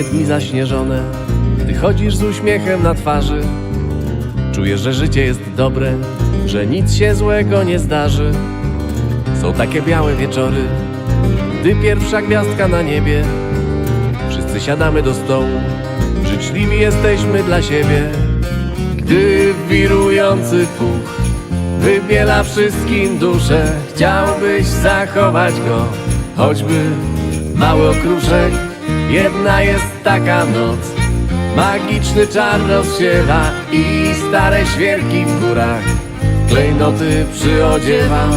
dni zaśnieżone, ty chodzisz z uśmiechem na twarzy. Czujesz, że życie jest dobre, że nic się złego nie zdarzy. Są takie białe wieczory, gdy pierwsza gwiazdka na niebie. Wszyscy siadamy do stołu, życzliwi jesteśmy dla siebie. Gdy wirujący puch wybiela wszystkim duszę, chciałbyś zachować go, choćby mały okruszek. Jedna jest taka noc, magiczny czar rozsiewa i stare świerki w górach klejnoty przyodziewa.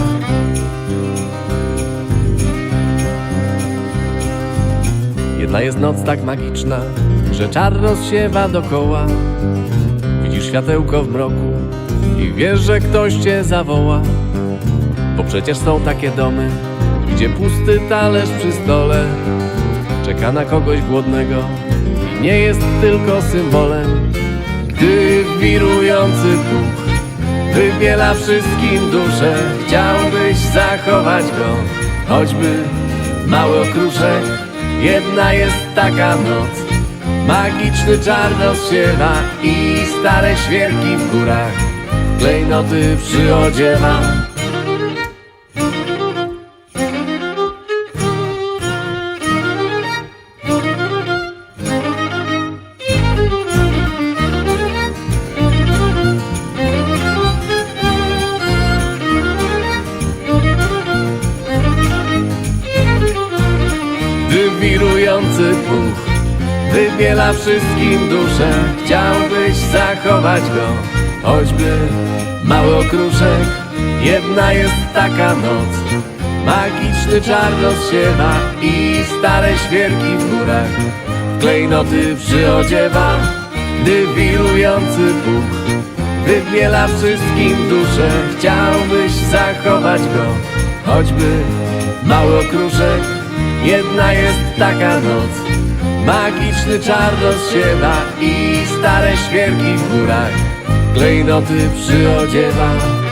Jedna jest noc tak magiczna, że czar rozsiewa dokoła. Widzisz światełko w mroku i wiesz, że ktoś cię zawoła. Bo przecież są takie domy, gdzie pusty talerz przy stole czeka na kogoś głodnego i nie jest tylko symbolem. Gdy wirujący puch wybiela wszystkim duszę, chciałbyś zachować go, choćby mały okruszek. Jedna jest taka noc, magiczny czar rozsiewa i stare świerki w górach klejnoty przyodziewa. Wirujący puch wybiela wszystkim duszę. Chciałbyś zachować go, choćby mały Jedna jest taka noc, magiczny czar rozsiewa I stare świerki w górach. Klejnoty przyodziewa Gdy wirujący puch wybiela wszystkim duszę. Chciałbyś zachować go, choćby mały Jedna jest taka noc, magiczny czar rozsiewa i stare świerki w górach klejnoty przyodziewa.